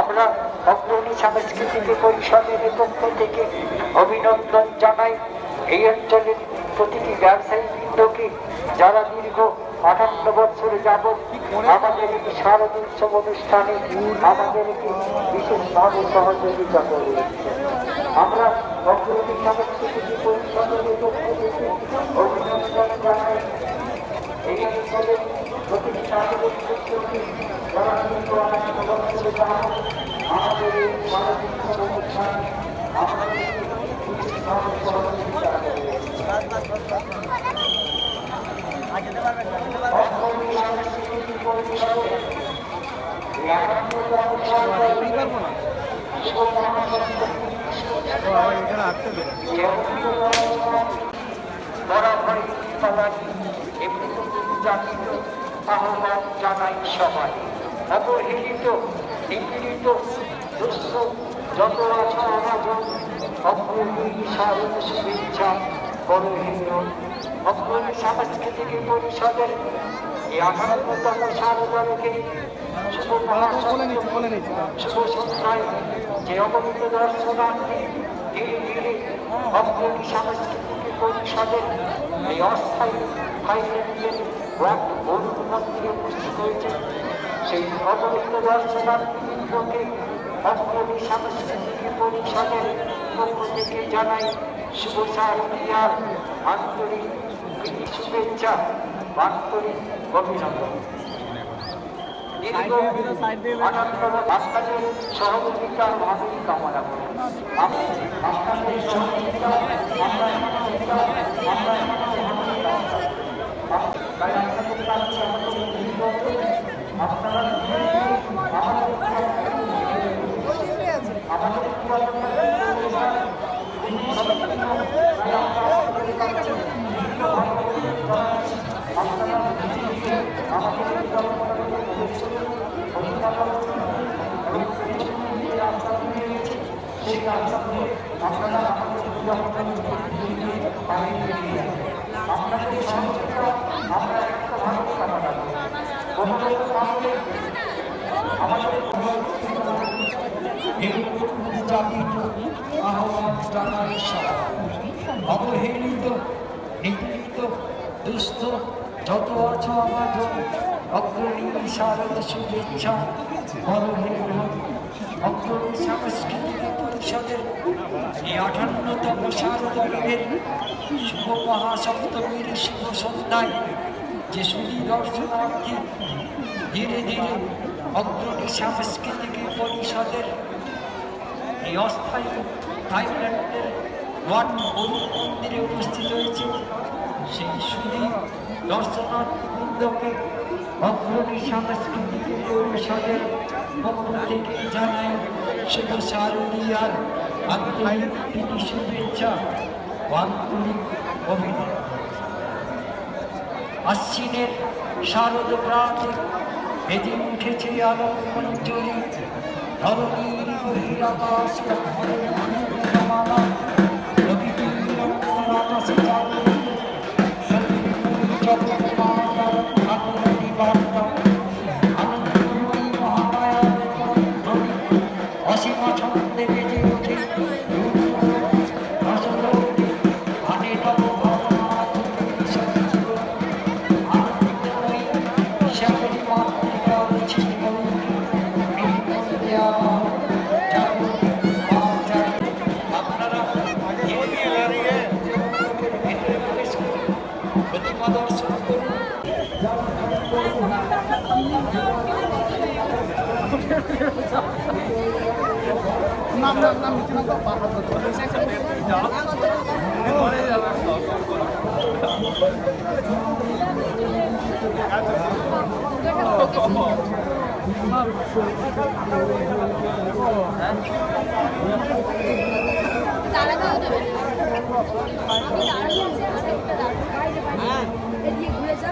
আমরা অগ্রণী সাংস্কৃতিক পরিষদের পক্ষ থেকে অভিনন্দন জানাই। এই অঞ্চলের প্রতিটি ব্যবসায়ী বৃন্দকে, যারা দীর্ঘ আটান্ন বছর যাবৎ আমাদের এই শারদ উৎসব অনুষ্ঠানে আমাদেরকে বিশেষভাবে সহযোগিতা করে আমরা অগ্রণী সাংস্কৃতিক পরিষদের পক্ষ থেকে অভিনন্দন জানাই। এই অঞ্চলের প্রতিটি ব্যক্তিকে যারা দীর্ঘ আটান্ন বছর যাবৎ আমাদের এই উৎসব অনুষ্ঠানে এমনি জাতির আহ্বান জানাই সবাই অবহেলিত নিপীড়িত দুঃস্থ যত আছে আমাজন অগ্রণী শারদ শুভেচ্ছা বড়হীন অগ্রণী সাংস্কৃতিক পরিষদের এই আঠারোতম শারদারকে শুভ শুভ সন্ধ্যায় যে অবনীত দর্শনার্থী ধীরে ধীরে সাংস্কৃতিক পরিষদের এই অস্থায়ী থাইল্যান্ডের ওয়ার্ড বরুণ মন্দিরে উপস্থিত হয়েছে। সেই অবনীত দর্শনার্থীবৃন্দকে অগ্রণী সাংস্কৃতিক পরিষদের পক্ষ থেকে জানাই শুভ শারদীয়ার আন্তরিক শুভেচ্ছা, আন্তরিক অভিনন্দন। আপনাদের সহযোগিতা ভাবেই কামনা করি। আমি আপনাদের সহযোগিতা আপনার সহযোগিতা আপনার সহযোগিতা তাই আপনাদের কাছে আমাদের বিজ্ঞপ্তি আপনারা আমাদের আমাদের আপনাদের সহযোগিতা আমরা একটা ভালো কামনা করি আমাদের জাতির আহ্বান জানাই অবহেলিত নিপীড়িত দুস্থ যত আছো আমার অগ্রণী শারদ শুভেচ্ছা বড়হের অগ্রণী সাংস্কৃতিক পরিষদের এই আঠান্নতম শারদীয়ের শুভ মহাসপ্তমীর শুভ সন্ধ্যায় যে সুদী দর্শনার্থী ধীরে ধীরে অগ্রণী সাংস্কৃতিক পরিষদের এই অস্থায়ী থাইল্যান্ডের ওয়ান অরুণ মন্দিরে উপস্থিত হয়েছে সেই সুদী দর্শনার্থীবৃন্দকে অগ্রণী সাংস্কৃতিক পরিষদের পক্ষ থেকে জানাই শুভ শারদীয়ার আন্তরিক প্রীতি শুভেচ্ছা ও আন্তরিক অভিনন্দন আশ্বিনের শারদ প্রাতে বেজে উঠেছে আলো মঞ্জরি ধরণীর বহিরাকাশ মালা নাম নাম নাম নিচে নাম তো পাহাড় দাঁড়াতেও দেবে না। আমি ঘুরে যা।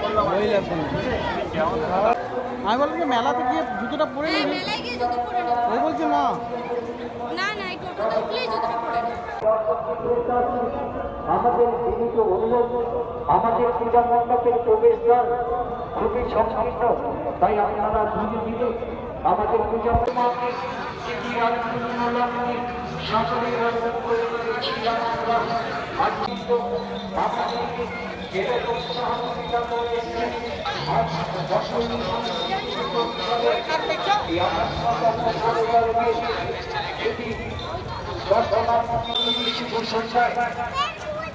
বললাম মেলাতে গিয়ে জুতোটা পরে হ্যাঁ, নিবি মেলায় গিয়ে জুতো পরে নেব। ও বলছে না না না এই টোটোতে উঠলেই জুতোটা পরে নেব আমাদের জীবিত অনুরোধ, আমাদের পূজা মণ্ডপের প্রবেশদ্বার খুবই সংকীর্ণ তাই আপনারা ধীরে ধীরে আমাদের পূজা সেটি